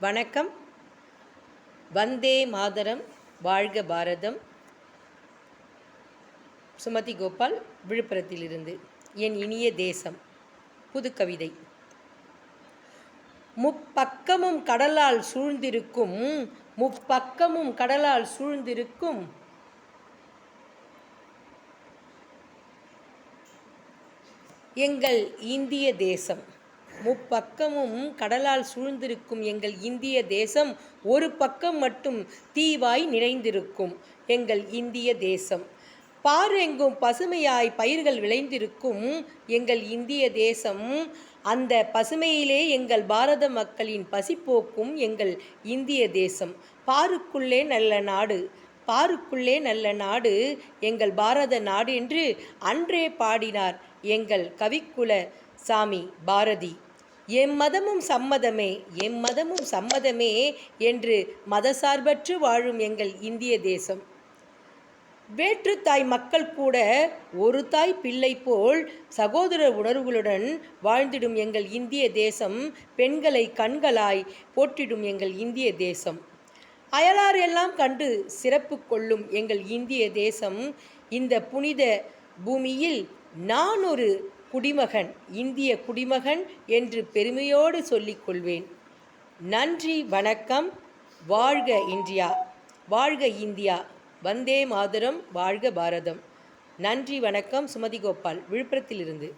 வணக்கம். வந்தே மாதரம் வாழ்க பாரதம். சுமதி கோபால் விழுப்புரத்திலிருந்து என் இனிய தேசம் புது கவிதை. முப்பக்கமும் கடலால் சூழ்ந்திருக்கும் முப்பக்கமும் கடலால் சூழ்ந்திருக்கும். எங்கள் இந்திய தேசம். முப்பக்கமும் கடலால் சூழ்ந்திருக்கும் எங்கள் இந்திய தேசம் ஒரு பக்கம் மட்டும் தீவாய் நிறைந்திருக்கும். எங்கள் இந்திய தேசம். பாரெங்கும் பசுமையாய் பயிர்கள் விளைந்திருக்கும். எங்கள் இந்திய தேசம் அந்த பசுமையிலே எங்கள் பாரத மக்களின் பசிப்போக்கும் எங்கள் இந்திய தேசம். பாருக்குள்ளே நல்ல நாடு பாருக்குள்ளே நல்ல நாடு எங்கள் பாரத நாடு என்று அன்றே பாடினார் எங்கள் கவிக்குல சாமி பாரதி. எம் மதமும் சம்மதமே எம் மதமும் சம்மதமே என்று மதசார்பற்று வாழும் எங்கள் இந்திய தேசம். வேற்று தாய் மக்கள் கூட ஒரு தாய் பிள்ளை போல் சகோதர உணர்வுகளுடன் வாழ்ந்திடும் எங்கள் இந்திய தேசம் பெண்களை கண்களாய் போற்றிடும் எங்கள் இந்திய தேசம். அயலார் எல்லாம் கண்டு சிறப்பு கொள்ளும் எங்கள் இந்திய தேசம். இந்த புனித பூமியில் நான் ஒரு குடிமகன் இந்திய குடிமகன் என்று பெருமையோடு சொல்லிக்கொள்வேன் நன்றி வணக்கம். வாழ்க இந்தியா. வாழ்க இந்தியா. வந்தே மாதரம். வாழ்க பாரதம். நன்றி வணக்கம். சுமதி கோபால். விழுப்புரத்திலிருந்து.